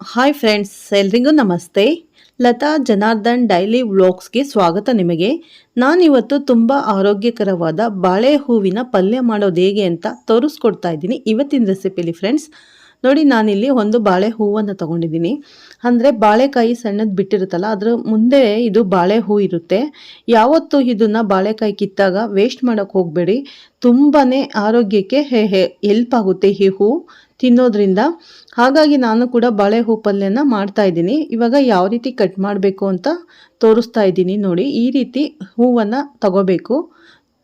Hi friends ಎಲ್ರಿಗೂ ನಮಸ್ತೆ. Lata Janardhan daily ವ್ಲಾಗ್ಸ್ಗೆ ಸ್ವಾಗತ ನಿಮಗೆ. ನಾನಿವತ್ತು ತುಂಬ ಆರೋಗ್ಯಕರವಾದ ಬಾಳೆ ಹೂವಿನ ಪಲ್ಯ ಮಾಡೋದು ಹೇಗೆ ಅಂತ ತೋರಿಸ್ಕೊಡ್ತಾ ಇದ್ದೀನಿ ಇವತ್ತಿನ ರೆಸಿಪಿಲಿ ಫ್ರೆಂಡ್ಸ್ ನೋಡಿ, ನಾನಿಲ್ಲಿ ಒಂದು ಬಾಳೆ ಹೂವನ್ನು ತಗೊಂಡಿದ್ದೀನಿ. ಅಂದರೆ ಬಾಳೆಕಾಯಿ ಸಣ್ಣದು ಬಿಟ್ಟಿರುತ್ತಲ್ಲ, ಅದರ ಮುಂದೆ ಇದು ಬಾಳೆ ಹೂ ಇರುತ್ತೆ. ಯಾವತ್ತು ಇದನ್ನು ಬಾಳೆಕಾಯಿ ಕಿತ್ತಾಗ ವೇಸ್ಟ್ ಮಾಡೋಕ್ಕೆ ಹೋಗಬೇಡಿ. ತುಂಬಾ ಆರೋಗ್ಯಕ್ಕೆ ಹೆಲ್ಪ್ ಆಗುತ್ತೆ ಈ ಹೂ. ತಿನ್ನೋದ್ರಿಂದ ಹಾಗಾಗಿ ನಾನು ಕೂಡ ಬಾಳೆ ಹೂ ಪಲ್ಯನ ಮಾಡ್ತಾ ಇದ್ದೀನಿ. ಇವಾಗ ಯಾವ ರೀತಿ ಕಟ್ ಮಾಡಬೇಕು ಅಂತ ತೋರಿಸ್ತಾ ಇದ್ದೀನಿ ನೋಡಿ. ಈ ರೀತಿ ಹೂವನ್ನು ತಗೋಬೇಕು.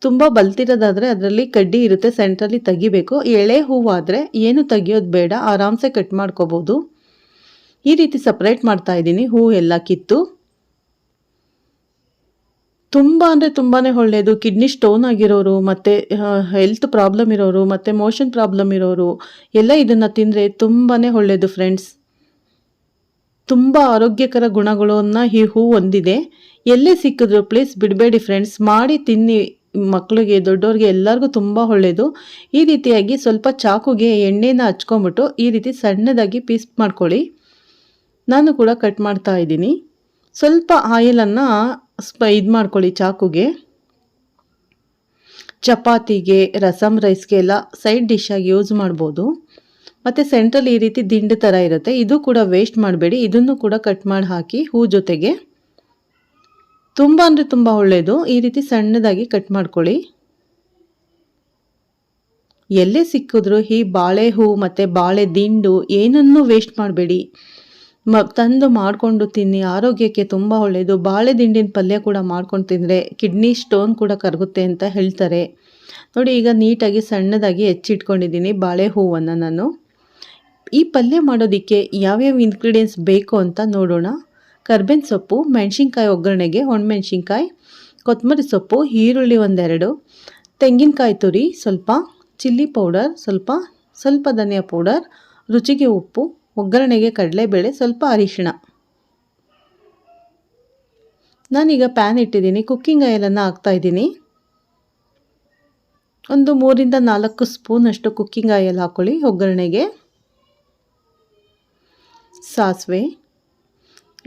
ತುಂಬ ಬಲ್ತಿರೋದಾದರೆ ಅದರಲ್ಲಿ ಕಡ್ಡಿ ಇರುತ್ತೆ, ಸೆಂಟ್ರಲ್ಲಿ ತೆಗಿಬೇಕು. ಎಳೆ ಹೂವಾದರೆ ಏನು ತೆಗಿಯೋದು ಬೇಡ, ಆರಾಮ್ಸೆ ಕಟ್ ಮಾಡ್ಕೋಬೋದು. ಈ ರೀತಿ ಸಪ್ರೇಟ್ ಮಾಡ್ತಾ ಇದ್ದೀನಿ. ಹೂ ಎಲ್ಲ ಕಿತ್ತು. ತುಂಬ ಅಂದರೆ ತುಂಬಾ ಒಳ್ಳೆಯದು ಕಿಡ್ನಿ ಸ್ಟೋನ್ ಆಗಿರೋರು, ಮತ್ತು ಹೆಲ್ತ್ ಪ್ರಾಬ್ಲಮ್ ಇರೋರು, ಮತ್ತು ಮೋಷನ್ ಪ್ರಾಬ್ಲಮ್ ಇರೋರು, ಎಲ್ಲ ಇದನ್ನು ತಿಂದರೆ ತುಂಬಾ ಒಳ್ಳೆಯದು ಫ್ರೆಂಡ್ಸ್. ತುಂಬ ಆರೋಗ್ಯಕರ ಗುಣಗಳನ್ನು ಈ ಹೂ ಹೊಂದಿದೆ. ಎಲ್ಲೇ ಸಿಕ್ಕಿದ್ರು ಪ್ಲೀಸ್ ಬಿಡಬೇಡಿ ಫ್ರೆಂಡ್ಸ್. ಮಾಡಿ ತಿನ್ನಿ ಮಕ್ಕಳಿಗೆ ದೊಡ್ಡವ್ರಿಗೆ ಎಲ್ಲರಿಗೂ ತುಂಬ ಒಳ್ಳೆಯದು ಈ ರೀತಿಯಾಗಿ ಸ್ವಲ್ಪ ಚಾಕುಗೆ ಎಣ್ಣೆನ ಹಚ್ಕೊಂಬಿಟ್ಟು ಈ ರೀತಿ ಸಣ್ಣದಾಗಿ ಪೀಸ್ ಮಾಡ್ಕೊಳ್ಳಿ. ನಾನು ಕೂಡ ಕಟ್ ಮಾಡ್ತಾ ಇದ್ದೀನಿ. ಸ್ವಲ್ಪ ಆಯಿಲನ್ನು ಸ್ಪ ಇದು ಮಾಡ್ಕೊಳ್ಳಿ ಚಾಕುಗೆ. ಚಪಾತಿಗೆ ರಸಮ್ ರೈಸ್ಗೆ ಎಲ್ಲ ಸೈಡ್ ಡಿಶ್ಶಾಗಿ ಯೂಸ್ ಮಾಡ್ಬೋದು. ಮತ್ತು ಸೆಂಟ್ರಲ್ಲಿ ಈ ರೀತಿ ದಿಂಡು ಥರ ಇರುತ್ತೆ. ಇದು ಕೂಡ ವೇಸ್ಟ್ ಮಾಡಬೇಡಿ. ಇದನ್ನು ಕೂಡ ಕಟ್ ಮಾಡಿ ಹಾಕಿ ಹೂ ಜೊತೆಗೆ. ತುಂಬ ಅಂದರೆ ತುಂಬ ಒಳ್ಳೆಯದು ಈ ರೀತಿ ಸಣ್ಣದಾಗಿ ಕಟ್ ಮಾಡ್ಕೊಳ್ಳಿ. ಎಲ್ಲೇ ಸಿಕ್ಕಿದ್ರು ಈ ಬಾಳೆ ಹೂ ಮತ್ತು ಬಾಳೆ ದಿಂಡು ಏನನ್ನೂ ವೇಸ್ಟ್ ಮಾಡಬೇಡಿ. ಮ ತಂದು ಮಾಡಿಕೊಂಡು ತಿನ್ನಿ, ಆರೋಗ್ಯಕ್ಕೆ ತುಂಬ ಒಳ್ಳೆಯದು ಬಾಳೆ ದಿಂಡಿನ ಪಲ್ಯ ಕೂಡ ಮಾಡ್ಕೊಂಡು ತಿಂದರೆ ಕಿಡ್ನಿ ಸ್ಟೋನ್ ಕೂಡ ಕರಗುತ್ತೆ ಅಂತ ಹೇಳ್ತಾರೆ. ನೋಡಿ, ಈಗ ನೀಟಾಗಿ ಸಣ್ಣದಾಗಿ ಹೆಚ್ಚಿಟ್ಕೊಂಡಿದ್ದೀನಿ ಬಾಳೆ ಹೂವನ್ನು ನಾನು. ಈ ಪಲ್ಯ ಮಾಡೋದಕ್ಕೆ ಯಾವ್ಯಾವ ಇಂಗ್ರೀಡಿಯೆಂಟ್ಸ್ ಬೇಕು ಅಂತ ನೋಡೋಣ. ಕರ್ಬೇವಿನ ಸೊಪ್ಪು, ಮೆಣಸಿನ್ಕಾಯಿ ಒಗ್ಗರಣೆಗೆ ಒಣಮೆಣ್ಸಿನ್ಕಾಯಿ, ಕೊತ್ತಂಬರಿ ಸೊಪ್ಪು, ಈರುಳ್ಳಿ ಒಂದೆರಡು, ತೆಂಗಿನಕಾಯಿ ತುರಿ ಸ್ವಲ್ಪ, ಚಿಲ್ಲಿ ಪೌಡರ್ ಸ್ವಲ್ಪ ಸ್ವಲ್ಪ ಧನಿಯಾ ಪೌಡರ್, ರುಚಿಗೆ ಉಪ್ಪು ಒಗ್ಗರಣೆಗೆ ಕಡಲೆಬೇಳೆ ಸ್ವಲ್ಪ ಅರಿಶಿಣ. ನಾನೀಗ ಪ್ಯಾನ್ ಇಟ್ಟಿದ್ದೀನಿ. ಕುಕ್ಕಿಂಗ್ ಆಯಿಲನ್ನು ಹಾಕ್ತಾಯಿದ್ದೀನಿ ಒಂದು ಮೂರಿಂದ ನಾಲ್ಕು ಸ್ಪೂನಷ್ಟು ಕುಕ್ಕಿಂಗ್ ಆಯಿಲ್ ಹಾಕ್ಕೊಳ್ಳಿ ಒಗ್ಗರಣೆಗೆ. ಸಾಸಿವೆ.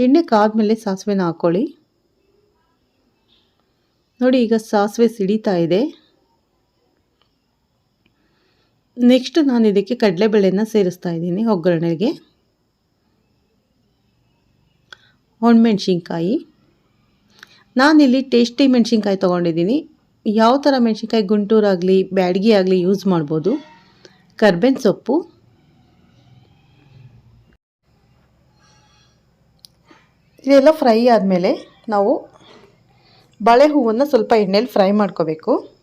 ಎಣ್ಣೆ ಕಾದ್ಮೇಲೆ ಸಾಸಿವೆನ ಹಾಕ್ಕೊಳ್ಳಿ ನೋಡಿ ಈಗ ಸಾಸಿವೆ ಸಿಡಿತಾ ಇದೆ. ನೆಕ್ಸ್ಟ್ ನಾನು ಇದಕ್ಕೆ ಕಡಲೆಬೇಳೆನ ಸೇರಿಸ್ತಾ ಇದ್ದೀನಿ ಒಗ್ಗರಣೆಗೆ. ಒಣಮೆಣ್ಸಿನ್ಕಾಯಿ. ನಾನಿಲ್ಲಿ ಟೇಸ್ಟಿ ಮೆಣಸಿನ್ಕಾಯಿ ತೊಗೊಂಡಿದ್ದೀನಿ. ಯಾವ ಥರ ಮೆಣಸಿನ್ಕಾಯಿ ಗುಂಟೂರಾಗಲಿ ಬ್ಯಾಡಗಿ ಆಗಲಿ ಯೂಸ್ ಮಾಡ್ಬೋದು. ಕರ್ಬೇವಿನ ಸೊಪ್ಪು. ಇದೆಲ್ಲ ಫ್ರೈ ಆದಮೇಲೆ ನಾವು ಬಾಳೆ ಹೂವನ್ನು ಸ್ವಲ್ಪ ಎಣ್ಣೆಯಲ್ಲಿ ಫ್ರೈ ಮಾಡ್ಕೋಬೇಕು.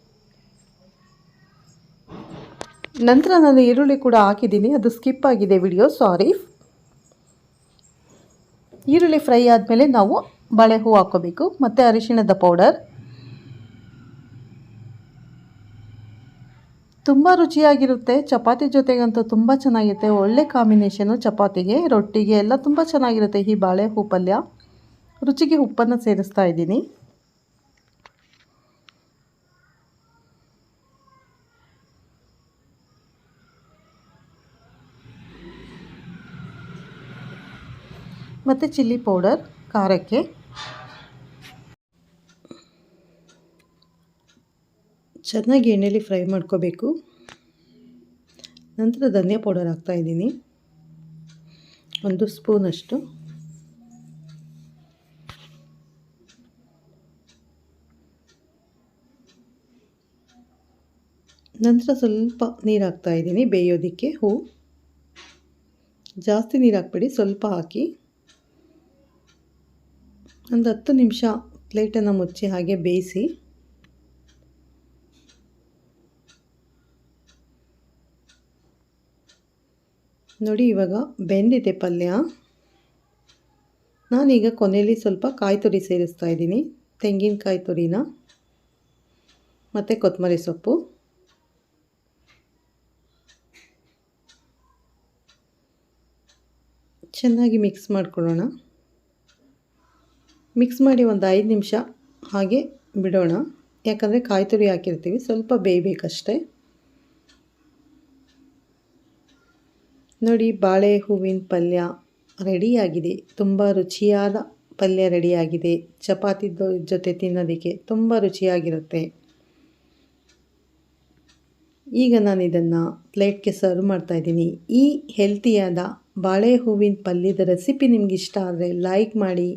ನಂತರ ನಾನು ಈರುಳ್ಳಿ ಕೂಡ ಹಾಕಿದ್ದೀನಿ. ಅದು ಸ್ಕಿಪ್ ಆಗಿದೆ ವಿಡಿಯೋ, ಸಾರಿ. ಈರುಳ್ಳಿ ಫ್ರೈ ಆದಮೇಲೆ ನಾವು ಬಾಳೆ ಹೂ ಹಾಕೋಬೇಕು. ಮತ್ತು ಅರಿಶಿಣದ ಪೌಡರ್. ತುಂಬ ರುಚಿಯಾಗಿರುತ್ತೆ. ಚಪಾತಿ ಜೊತೆಗಂತೂ ತುಂಬ ಚೆನ್ನಾಗಿರುತ್ತೆ. ಒಳ್ಳೆ ಕಾಂಬಿನೇಷನು ಚಪಾತಿಗೆ, ರೊಟ್ಟಿಗೆ, ಎಲ್ಲ ತುಂಬ ಚೆನ್ನಾಗಿರುತ್ತೆ ಈ ಬಾಳೆ ಹೂ ಪಲ್ಯ. ರುಚಿಗೆ ಉಪ್ಪನ್ನು ಸೇರಿಸ್ತಾ ಇದ್ದೀನಿ. ಮತ್ತು ಚಿಲ್ಲಿ ಪೌಡರ್, ಖಾರಕ್ಕೆ. ಚೆನ್ನಾಗಿ ಎಣ್ಣೆಯಲ್ಲಿ ಫ್ರೈ ಮಾಡ್ಕೋಬೇಕು. ನಂತರ ಧನಿಯಾ ಪೌಡರ್ ಹಾಕ್ತಾಯಿದ್ದೀನಿ ಒಂದು ಸ್ಪೂನಷ್ಟು ನಂತರ ಸ್ವಲ್ಪ ನೀರು ಹಾಕ್ತಾಯಿದ್ದೀನಿ ಬೇಯೋದಕ್ಕೆ. ಹೂ. ಜಾಸ್ತಿ ನೀರು ಹಾಕ್ಬೇಡಿ, ಸ್ವಲ್ಪ ಹಾಕಿ. ಒಂದು ಹತ್ತು ನಿಮಿಷ ಪ್ಲೇಟನ್ನು ಮುಚ್ಚಿ ಹಾಗೆ ಬೇಯಿಸಿ. ನೋಡಿ ಇವಾಗ ಬೆಂದಿದೆ ಪಲ್ಯ. ನಾನೀಗ ಕೊನೆಯಲ್ಲಿ ಸ್ವಲ್ಪ ಕಾಯಿ ತುರಿ ಸೇರಿಸ್ತಾ ಇದ್ದೀನಿ. ತೆಂಗಿನಕಾಯಿ ತುರಿನ ಮತ್ತು ಕೊತ್ತಂಬರಿ ಸೊಪ್ಪು. ಚೆನ್ನಾಗಿ ಮಿಕ್ಸ್ ಮಾಡ್ಕೊಳ್ಳೋಣ. ಮಿಕ್ಸ್ ಮಾಡಿ ಒಂದು ಐದು ನಿಮಿಷ ಹಾಗೆ ಬಿಡೋಣ. ಯಾಕಂದರೆ ಕಾಯಿ ತುರಿ ಹಾಕಿರ್ತೀವಿ. ಸ್ವಲ್ಪ ಬೇಯಬೇಕಷ್ಟೆ. ನೋಡಿ, ಬಾಳೆ ಹೂವಿನ ಪಲ್ಯ ರೆಡಿಯಾಗಿದೆ ತುಂಬ ರುಚಿಯಾದ ಪಲ್ಯ ರೆಡಿಯಾಗಿದೆ ಚಪಾತಿ ಜೊತೆ ತಿನ್ನೋದಕ್ಕೆ ತುಂಬ ರುಚಿಯಾಗಿರುತ್ತೆ. ಈಗ ನಾನು ಇದನ್ನು ಪ್ಲೇಟ್ಗೆ ಸರ್ವ್ ಮಾಡ್ತಾ ಇದ್ದೀನಿ. ಈ ಹೆಲ್ತಿಯಾದ ಬಾಳೆ ಹೂವಿನ ಪಲ್ಯದ ರೆಸಿಪಿ ನಿಮ್ಗೆ ಇಷ್ಟ ಆದರೆ ಲೈಕ್ ಮಾಡಿ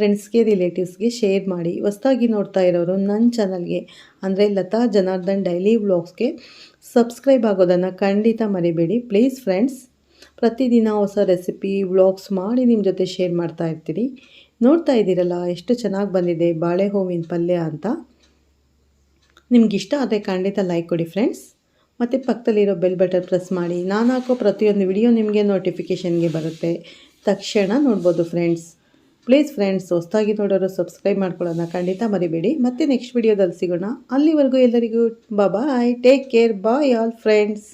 ಫ್ರೆಂಡ್ಸ್ಗೆ ರಿಲೇಟಿವ್ಸ್ಗೆ ಶೇರ್ ಮಾಡಿ ಹೊಸ್ದಾಗಿ ನೋಡ್ತಾ ಇರೋರು ನನ್ನ ಚಾನಲ್ಗೆ ಅಂದರೆ ಲತಾ ಜನಾರ್ದನ್ ಡೈಲಿ ವ್ಲಾಗ್ಸ್ಗೆ ಸಬ್ಸ್ಕ್ರೈಬ್ ಆಗೋದನ್ನು ಖಂಡಿತ ಮರಿಬೇಡಿ. ಪ್ಲೀಸ್ ಫ್ರೆಂಡ್ಸ್ ಪ್ರತಿದಿನ ಹೊಸ ರೆಸಿಪಿ ವ್ಲಾಗ್ಸ್ ಮಾಡಿ ನಿಮ್ಮ ಜೊತೆ ಶೇರ್ ಮಾಡ್ತಾ ಇರ್ತೀರಿ. ನೋಡ್ತಾ ಇದ್ದೀರಲ್ಲ, ಎಷ್ಟು ಚೆನ್ನಾಗಿ ಬಂದಿದೆ ಬಾಳೆ ಹೂವಿನ ಪಲ್ಯ ಅಂತ. ನಿಮಗಿಷ್ಟ ಆದರೆ ಖಂಡಿತ ಲೈಕ್ ಕೊಡಿ ಫ್ರೆಂಡ್ಸ್ ಮತ್ತು ಪಕ್ಕದಲ್ಲಿರೋ ಬೆಲ್ ಬಟನ್ ಪ್ರೆಸ್ ಮಾಡಿ. ನಾನು ಹಾಕೋ ಪ್ರತಿಯೊಂದು ವಿಡಿಯೋ ನಿಮಗೆ ನೋಟಿಫಿಕೇಷನ್ಗೆ ಬರುತ್ತೆ. ತಕ್ಷಣ ನೋಡ್ಬೋದು ಫ್ರೆಂಡ್ಸ್ ಪ್ಲೀಸ್ ಫ್ರೆಂಡ್ಸ್ ಹೊಸ್ದಾಗಿ ನೋಡೋರು ಸಬ್ಸ್ಕ್ರೈಬ್ ಮಾಡ್ಕೊಳ್ಳೋಣ ಖಂಡಿತ ಮರಿಬೇಡಿ. ಮತ್ತೆ ನೆಕ್ಸ್ಟ್ ವಿಡಿಯೋದಲ್ಲಿ ಸಿಗೋಣ. ಅಲ್ಲಿವರೆಗೂ ಎಲ್ಲರಿಗೂ bye take care bye all friends